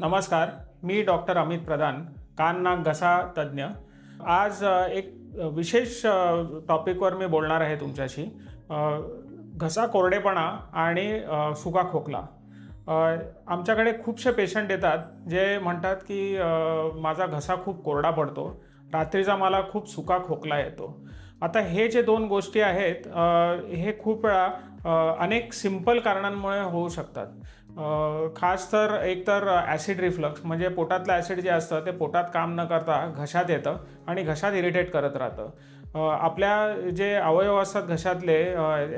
नमस्कार मी डॉक्टर अमित प्रधान कान नाक घसा तज्ज्ञ. आज एक विशेष टॉपिकवर मी बोलणार आहे तुमच्याशी. घसा कोरडेपणा आणि सुका खोकला. आमच्याकडे खूपसे पेशंट येतात जे म्हणतात की माझा घसा खूप कोरडा पडतो. रात्रीचा मला खूप सुका खोकला येतो. आता हे जे दोन गोष्टी आहेत हे खूप वेळा अनेक सिंपल कारणांमुळे होऊ शकतात. खास तर एक तर ॲसिड रिफ्लक्स म्हणजे पोटातलं ॲसिड जे असतं ते पोटात काम न करता घशात येतं आणि घशात इरिटेट करत राहतं. आपल्या जे अवयव असतात घशातले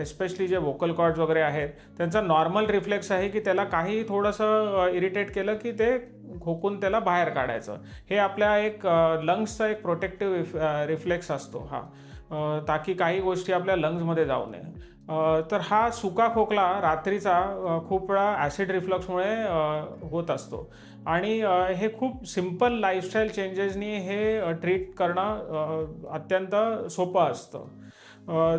एस्पेशली जे वोकल कॉर्ड्स वगैरे आहेत त्यांचा नॉर्मल रिफ्लेक्स आहे की त्याला काही थोडंसं इरिटेट केलं की ते खोकून त्याला बाहेर काढायचं. हे आपल्या एक लंग्सचा एक प्रोटेक्टिव्ह रिफ्लेक्स असतो हा. ताकी काही गोष्टी आपल्या लंग्समध्ये जाऊ नये. तर हा सुका खोकला रात्रीचा खूप वेळा ॲसिड रिफ्लक्समुळे होत असतो. आणि हे खूप सिंपल लाईफस्टाईल चेंजेसनी हे ट्रीट करणं अत्यंत सोपं असतं.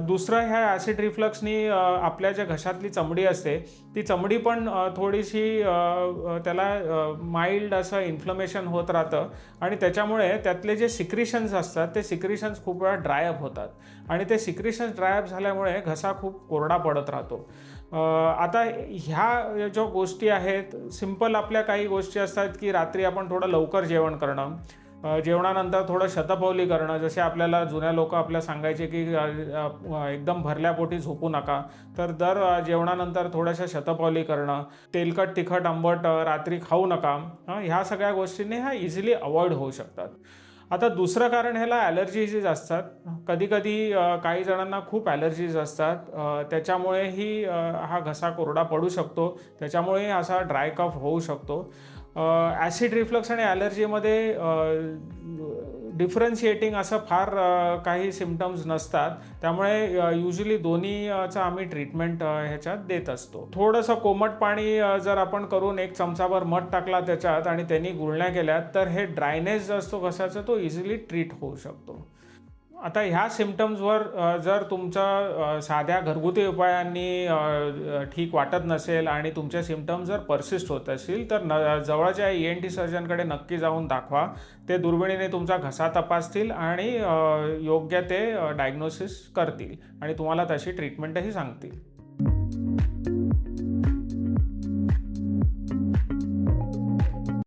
दुसरं ह्या ॲसिड रिफ्लक्सनी आपल्या ज्या घशातली चमडी असते ती चमडी पण थोडीशी त्याला माइल्ड असं इन्फ्लमेशन होत राहतं. आणि त्याच्यामुळे त्यातले जे सिक्रिशन्स असतात ते सिक्रिशन्स खूप वेळा ड्रायअप होतात. आणि ते सिक्रिशन्स ड्रायअप झाल्यामुळे घसा खूप कोरडा पडत राहतो. आता ह्या ज्या गोष्टी आहेत सिंपल आपल्या काही गोष्टी असतात की रात्री आपण थोडं लवकर जेवण करणं. जेवणानंतर थोडं शतपावली करणं जसे आपल्याला जुन्या लोक आपल्या सांगायचे की एकदम भरल्या पोटी झोपू नका तर दर जेवणानंतर थोड्याशा शतपावली करणं तेलकट तिखट आंबट रात्री खाऊ नका ह्या सगळ्या गोष्टींनी ह्या इझिली अवॉइड होऊ शकतात. आता दुसरं कारण ह्याला ॲलर्जीज असतात कधीकधी काही जणांना खूप ॲलर्जीज असतात त्याच्यामुळेही हा घसा कोरडा पडू शकतो त्याच्यामुळे असा ड्राय कफ होऊ शकतो. ॲसिड रिफ्लक्स आणि ॲलर्जीमध्ये डिफरन्शिएटिंग असं फार काही सिमटम्स नसतात. त्यामुळे युजली दोन्हीचा आम्ही ट्रीटमेंट ह्याच्यात देत असतो. थोडंसं कोमट पाणी जर आपण करून एक चमचाभर मध टाकला त्याच्यात आणि त्यांनी गुळण्या केल्या तर हे ड्रायनेस जो असतो घशाचा तो इझिली ट्रीट होऊ शकतो. आता ह्या सिमटम्सवर जर तुमचं साध्या घरगुती उपायांनी ठीक वाटत नसेल आणि तुमचे सिमटम्स जर परसिस्ट होत असतील तर न जवळच्या ई एन टी सर्जनकडे नक्की जाऊन दाखवा. ते दुर्बिणीने तुमचा घसा तपासतील आणि योग्य ते डायग्नोसिस करतील आणि तुम्हाला तशी ट्रीटमेंटही सांगतील.